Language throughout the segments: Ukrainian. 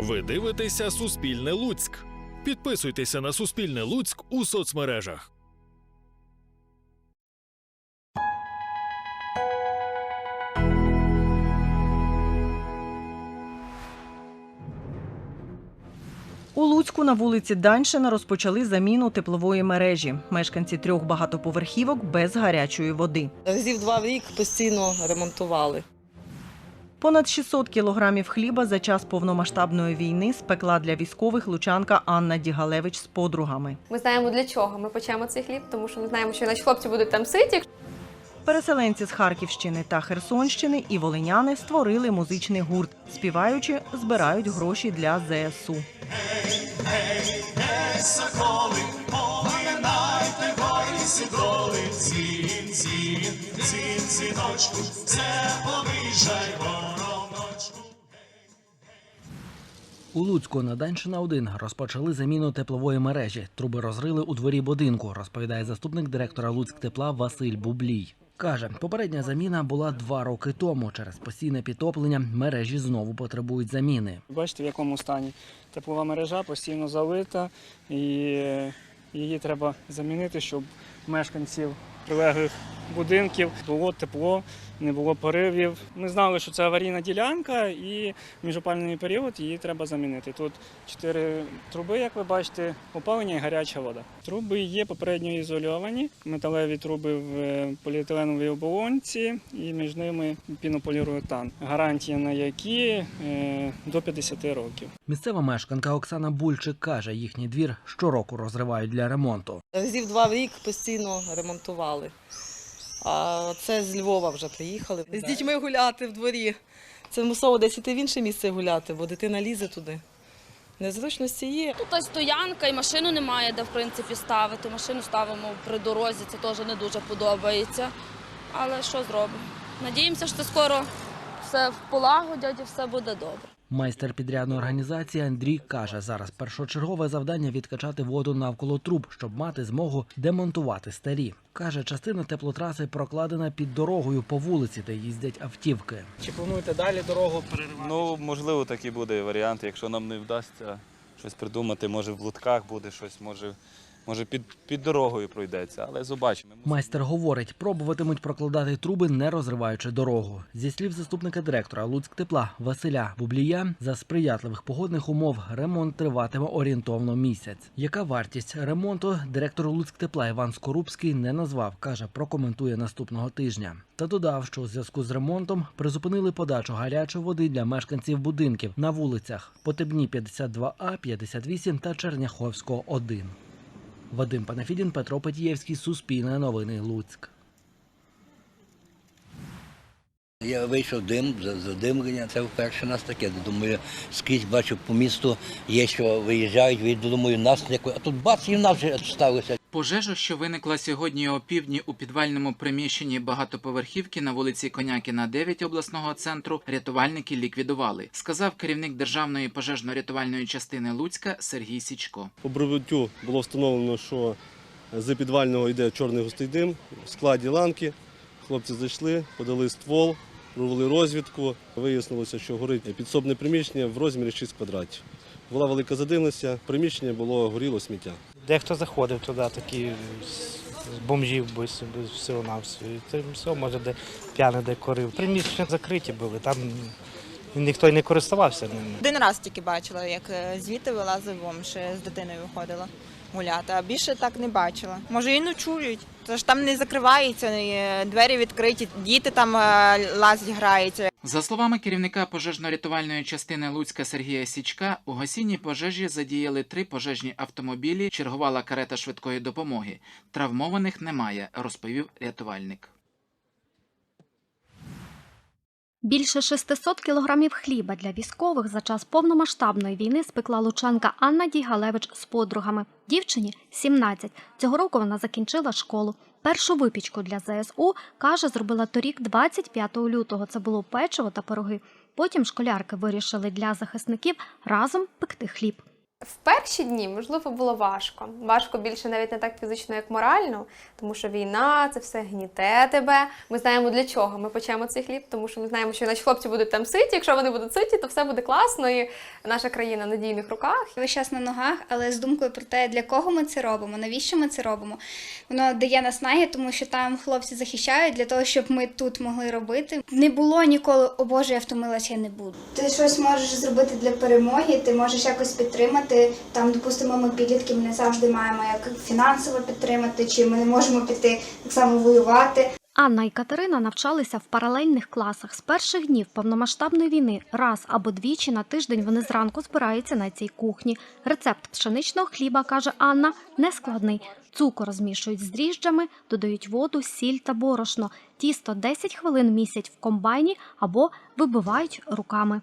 Ви дивитеся Суспільне Луцьк. Підписуйтеся на Суспільне Луцьк у соцмережах. У Луцьку на вулиці Даньшина розпочали заміну теплової мережі. Мешканці трьох багатоповерхівок без гарячої води. Разів два в рік постійно ремонтували. Понад 600 кілограмів хліба за час повномасштабної війни спекла для військових лучанка Анна Дігалевич з подругами. Ми знаємо для чого ми печемо цей хліб, тому що ми знаємо, що наші хлопці будуть там ситі. Переселенці з Харківщини та Херсонщини і волиняни створили музичний гурт. Співаючи, збирають гроші для ЗСУ. У Луцьку на Даньшина 1 розпочали заміну теплової мережі. Труби розрили у дворі будинку, розповідає заступник директора Луцьктепла Василь Бублій. Каже, попередня заміна була два роки тому. Через постійне підтоплення мережі знову потребують заміни. Бачите, в якому стані теплова мережа постійно залита, і її треба замінити, щоб мешканців прилеглих будинків було тепло, не було поривів. Ми знали, що це аварійна ділянка, і в міжопальний період її треба замінити. Тут чотири труби, як ви бачите, опалення і гаряча вода. Труби є попередньо ізольовані, металеві труби в е, поліетиленовій оболонці, і між ними пінополіуретан, гарантія на які е, до 50 років. Місцева мешканка Оксана Бульчик каже, їхній двір щороку розривають для ремонту. Разів два в рік постійно ремонтували. А це з Львова вже приїхали. З дітьми гуляти в дворі. Це мусово десь іти в інше місце гуляти, бо дитина лізе туди. Незручності є. Тут ось стоянка і машину немає, де в принципі ставити. Машину ставимо при дорозі, це теж не дуже подобається. Але що зробимо? Надіємося, що скоро все полагодять і все буде добре. Майстер підрядної організації Андрій каже, зараз першочергове завдання відкачати воду навколо труб, щоб мати змогу демонтувати старі. Каже, частина теплотраси прокладена під дорогою по вулиці, де їздять автівки. Чи плануєте далі дорогу переривати? Ну, можливо, такий буде варіант, якщо нам не вдасться щось придумати, може в лутках буде щось, може, може під, під дорогою пройдеться, але побачимо. Майстер говорить, пробуватимуть прокладати труби, не розриваючи дорогу. Зі слів заступника директора Луцьктепла Василя Бублія, за сприятливих погодних умов ремонт триватиме орієнтовно місяць. Яка вартість ремонту директор Луцьктепла Іван Скорубський не назвав, каже, прокоментує наступного тижня. Та додав, що у зв'язку з ремонтом призупинили подачу гарячої води для мешканців будинків на вулицях Потебні 52А, 58 та Черняховського 1. Вадим Панафідін, Петро Петієвський, Суспільне новини Луцьк. Я вийшов дим, за- задимлення. Це вперше нас таке. Думаю, скрізь бачу по місту є, що виїжджають, думаю, нас не а тут бац, і в нас вже сталося. Пожежа, що виникла сьогодні о півдні у підвальному приміщенні багатоповерхівки на вулиці Конякіна, 9 обласного центру, рятувальники ліквідували, сказав керівник державної пожежно-рятувальної частини Луцька Сергій Січко. По прибуттю було встановлено, що з підвального йде чорний густий дим в складі ланки. Хлопці зайшли, подали ствол, провели розвідку. Вияснилося, що горить підсобне приміщення в розмірі 6 квадратів. Була велика задимленість, приміщення було горіло сміття. Дехто заходив туди, такі з бомжів без, без всього на. Це все, може, де п'яний де корив. Приміщення закриті були, там ніхто й не користувався. Один раз тільки бачила, як е, звідти вилазив бомж, е, з дитиною виходила гуляти, а більше так не бачила. Може і ночують. Це ж там не закривається, е, двері відкриті, діти там лазять, граються. За словами керівника пожежно-рятувальної частини Луцька Сергія Січка, у гасінні пожежі задіяли три пожежні автомобілі, чергувала карета швидкої допомоги. Травмованих немає, розповів рятувальник. Більше 600 кілограмів хліба для військових за час повномасштабної війни спекла лучанка Анна Дігалевич з подругами. Дівчині 17. Цього року вона закінчила школу. Першу випічку для ЗСУ, каже, зробила торік 25 лютого. Це було печиво та пироги. Потім школярки вирішили для захисників разом пекти хліб. В перші дні, можливо, було важко. Важко більше навіть не так фізично, як морально, тому що війна, це все гніте тебе. Ми знаємо для чого ми печемо цей хліб, тому що ми знаємо, що наші хлопці будуть там ситі. Якщо вони будуть ситі, то все буде класно, і наша країна в надійних руках. весь час на ногах, але з думкою про те, для кого ми це робимо, навіщо ми це робимо. Воно дає наснаги, тому що там хлопці захищають для того, щоб ми тут могли робити. Не було ніколи, о Боже, я втомилася, я не буду. Ти щось можеш зробити для перемоги, ти можеш якось підтримати. Там, допустимо, ми підлітки, ми не завжди маємо як фінансово підтримати, чи ми не можемо піти так само воювати. Анна і Катерина навчалися в паралельних класах. З перших днів повномасштабної війни раз або двічі на тиждень вони зранку збираються на цій кухні. Рецепт пшеничного хліба, каже Анна, нескладний. Цукор розмішують з дріжджами, додають воду, сіль та борошно. Тісто 10 хвилин місять в комбайні або вибивають руками.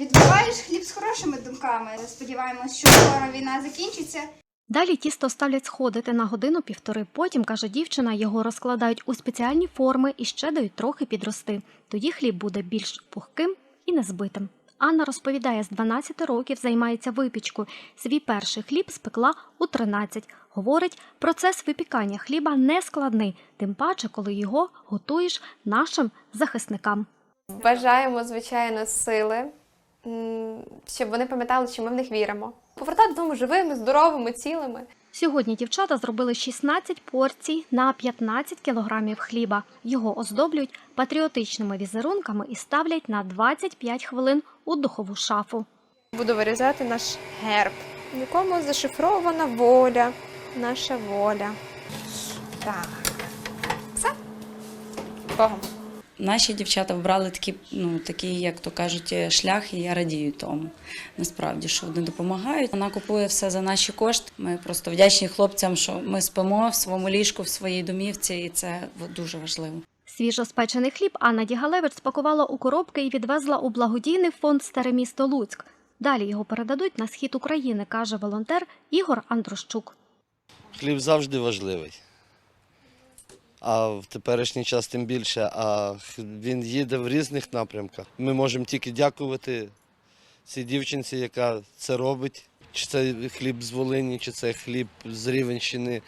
Відбиваєш хліб з хорошими думками. Сподіваємось, що скоро війна закінчиться. Далі тісто ставлять сходити на годину-півтори. Потім, каже дівчина, його розкладають у спеціальні форми і ще дають трохи підрости. Тоді хліб буде більш пухким і незбитим. Анна розповідає, з 12 років займається випічкою. Свій перший хліб спекла у 13. Говорить, процес випікання хліба не складний, тим паче, коли його готуєш нашим захисникам. Бажаємо, звичайно, сили, щоб вони пам'ятали, що ми в них віримо. Повертати додому живими, здоровими, цілими. Сьогодні дівчата зробили 16 порцій на 15 кілограмів хліба. Його оздоблюють патріотичними візерунками і ставлять на 25 хвилин у духову шафу. Буду вирізати наш герб, в якому зашифрована воля, наша воля. Так. Все. Богом. Наші дівчата вибрали такі, ну такі, як то кажуть, шлях, і я радію тому. Насправді, що вони допомагають. Вона купує все за наші кошти. Ми просто вдячні хлопцям, що ми спимо в своєму ліжку, в своїй домівці, і це дуже важливо. Свіжоспечений хліб Анна Дігалевич спакувала у коробки і відвезла у благодійний фонд Старе місто Луцьк. Далі його передадуть на схід України, каже волонтер Ігор Андрощук. Хліб завжди важливий. А в теперішній час тим більше. А він їде в різних напрямках. Ми можемо тільки дякувати цій дівчинці, яка це робить. Чи це хліб з Волині, чи це хліб з Рівенщини,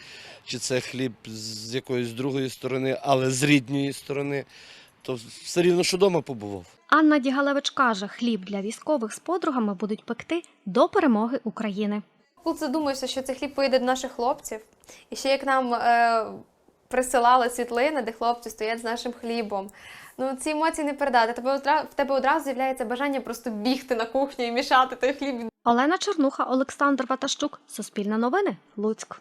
чи це хліб з якоїсь другої сторони, але з рідної сторони. То все рівно, що вдома побував. Анна Дігалевич каже, хліб для військових з подругами будуть пекти до перемоги України. Тут задумуєшся, що цей хліб поїде до наших хлопців. І ще як нам е, присилали світлини, де хлопці стоять з нашим хлібом. Ну, ці емоції не передати. Тебе в тебе одразу з'являється бажання просто бігти на кухню і мішати той хліб. Олена Чернуха, Олександр Ватащук, Суспільне новини, Луцьк.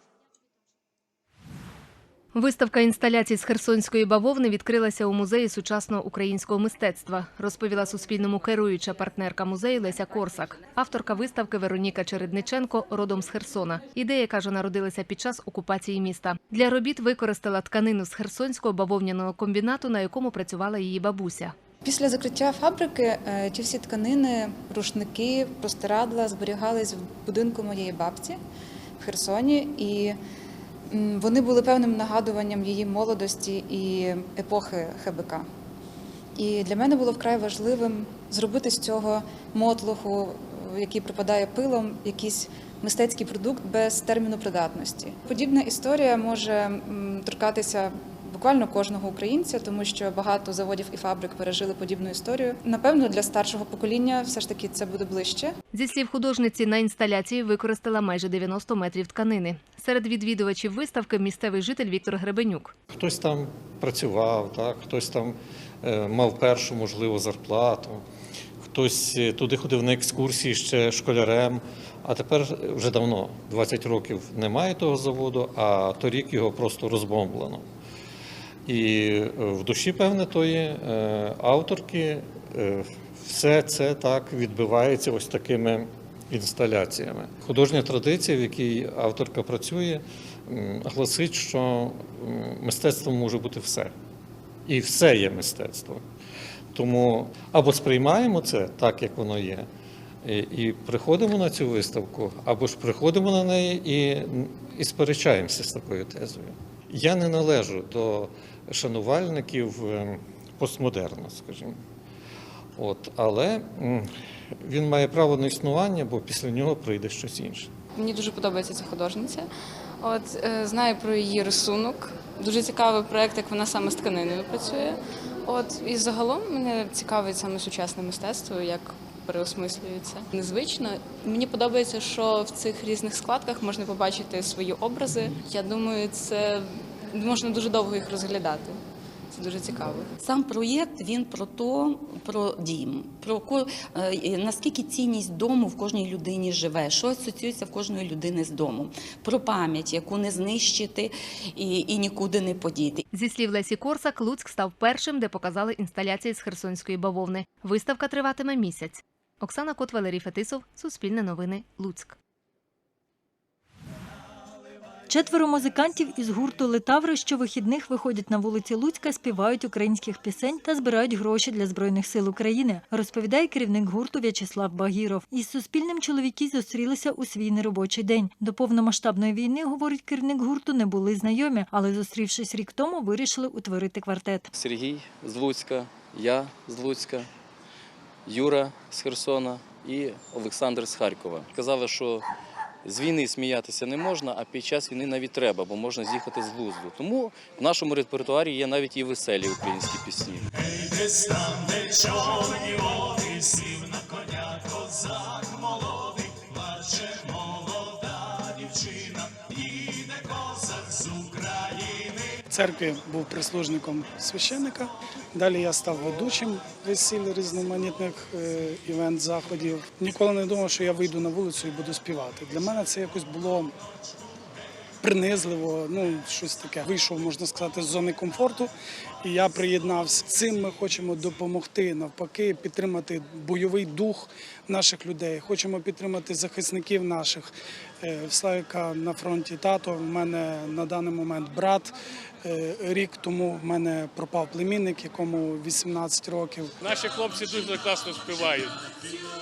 Виставка інсталяцій з херсонської бавовни відкрилася у музеї сучасного українського мистецтва, розповіла Суспільному керуюча партнерка музею Леся Корсак. Авторка виставки Вероніка Чередниченко родом з Херсона. Ідея каже, народилася під час окупації міста. Для робіт використала тканину з херсонського бавовняного комбінату, на якому працювала її бабуся. Після закриття фабрики е, ті всі тканини, рушники, простирадла зберігались в будинку моєї бабці в Херсоні, і вони були певним нагадуванням її молодості і епохи ХБК. І для мене було вкрай важливим зробити з цього мотлуху, е, який припадає пилом, якийсь мистецький продукт без терміну придатності. Подібна історія може торкатися буквально кожного українця, тому що багато заводів і фабрик пережили подібну історію. Напевно, для старшого покоління все ж таки це буде ближче. Зі слів художниці, на інсталяції використала майже 90 метрів тканини. Серед відвідувачів виставки місцевий житель Віктор Гребенюк. Хтось там працював, так, хтось там е, мав першу, можливо, зарплату, хтось е, туди ходив на екскурсії ще школярем. А тепер вже давно, 20 років, немає того заводу, а торік його просто розбомблено. І е, в душі, певне, тої е, авторки е, все це так відбивається ось такими інсталяціями. Художня традиція, в якій авторка працює, гласить, що м, мистецтво може бути все. І все є мистецтво. Тому або сприймаємо це так, як воно є, і приходимо на цю виставку, або ж приходимо на неї і, і сперечаємося з такою тезою. Я не належу до шанувальників е, постмодерну, скажімо. От, але він має право на існування, бо після нього прийде щось інше. Мені дуже подобається ця художниця. От е, знаю про її рисунок. Дуже цікавий проект, як вона саме з тканиною працює. От і загалом мене цікавить саме сучасне мистецтво, як переосмислюється. Незвично. Мені подобається, що в цих різних складках можна побачити свої образи. Я думаю, це можна дуже довго їх розглядати. Це дуже цікаво. Сам проєкт він про то, про дім, про ко- е, наскільки цінність дому в кожній людині живе, що асоціюється в кожної людини з домом, про пам'ять, яку не знищити і, і нікуди не подіти. Зі слів Лесі Корсак, Луцьк став першим, де показали інсталяції з херсонської бавовни. Виставка триватиме місяць. Оксана Кот, Валерій Фетисов, Суспільне новини, Луцьк. Четверо музикантів із гурту Литаври щовихідних виходять на вулиці Луцька, співають українських пісень та збирають гроші для збройних сил України. Розповідає керівник гурту В'ячеслав Багіров. Із суспільним чоловіки зустрілися у свій неробочий день. До повномасштабної війни, говорить керівник гурту, не були знайомі, але зустрівшись рік тому, вирішили утворити квартет. Сергій з Луцька, я з Луцька, Юра з Херсона і Олександр з Харкова. Казали, що з війни сміятися не можна, а під час війни навіть треба, бо можна з'їхати з глузду. Тому в нашому репертуарі є навіть і веселі українські пісні. Десь там, де води, сів на коня церкві був прислужником священника. Далі я став ведучим весіль різноманітних е, івент-заходів. Ніколи не думав, що я вийду на вулицю і буду співати. Для мене це якось було принизливо, ну щось таке. Вийшов, можна сказати, з зони комфорту, і я приєднався. Цим ми хочемо допомогти навпаки, підтримати бойовий дух наших людей. Хочемо підтримати захисників наших. Е, В Славіка на фронті тато. В мене на даний момент брат. Е, Рік тому в мене пропав племінник, якому 18 років. Наші хлопці дуже класно співають.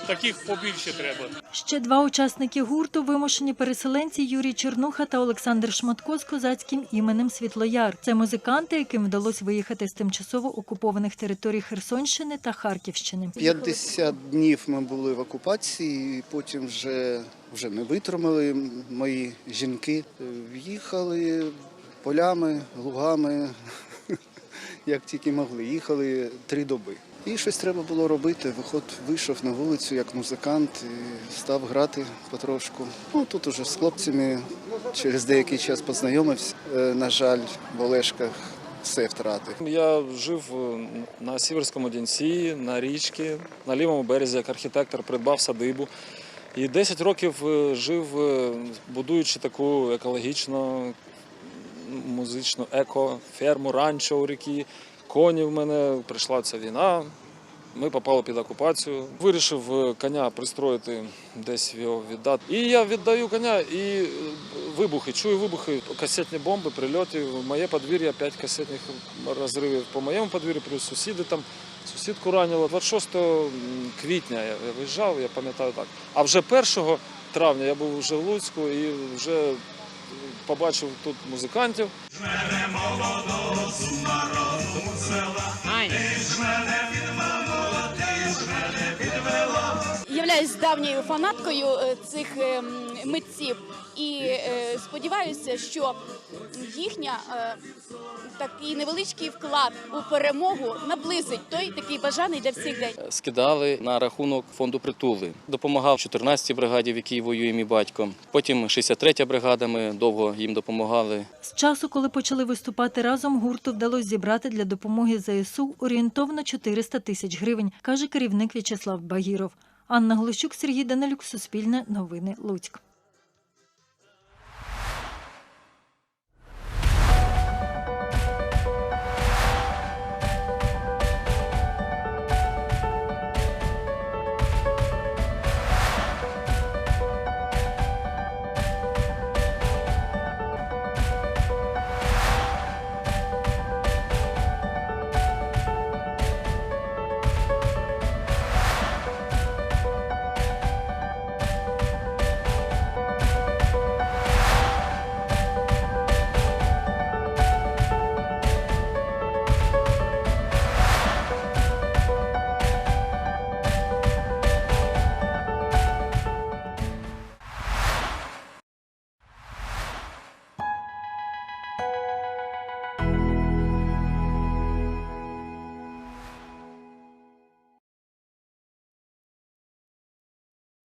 Таких побільше треба. Ще два учасники гурту вимушені переселенці Юрій Чернуха та Олександр Шматко з козацьким іменем Світлояр. Це музиканти, яким вдалося виїхати з тимчасово окупованих територій Херсонщини та Харківщини. 50 днів ми були в окупації, і потім вже, вже не витримали мої жінки. В'їхали полями, лугами, як тільки могли. Їхали три доби. І щось треба було робити. Виход вийшов на вулицю як музикант і став грати потрошку. Ну тут уже з хлопцями через деякий час познайомився. Е, На жаль, в Олешках все втратив. Я жив е, на Сіверському Дінці, на річці, на лівому березі, як архітектор, придбав садибу. І 10 років е, жив, будуючи таку екологічну, музичну еко-ферму, ранчо у ріки. Коні в мене, прийшла ця війна. Ми попали під окупацію. Вирішив е, коня пристроїти, десь його віддати. І я віддаю коня і е, вибухи. Чую вибухи, касетні бомби, прильоти. В моє подвір'я 5 касетних розривів по моєму подвір'ю, плюс сусіди там. Сусідку ранило 26 квітня я виїжджав, я пам'ятаю так. А вже 1 травня я був вже в Луцьку і вже побачив тут музикантів. Мене молодого з народу села, Являюсь давньою фанаткою е, цих е, митців і е, сподіваюся, що їхня такий невеличкий вклад у перемогу наблизить той такий бажаний для всіх день. Скидали на рахунок фонду притули. Допомагав 14-й бригаді, в якій воює мій батько. Потім 63-я бригада, ми довго їм допомагали. З часу, коли почали виступати разом, гурту вдалося зібрати для допомоги ЗСУ орієнтовно 400 тисяч гривень, каже керівник В'ячеслав Багіров. Анна Глущук, Сергій Данилюк, Суспільне, Новини, Луцьк.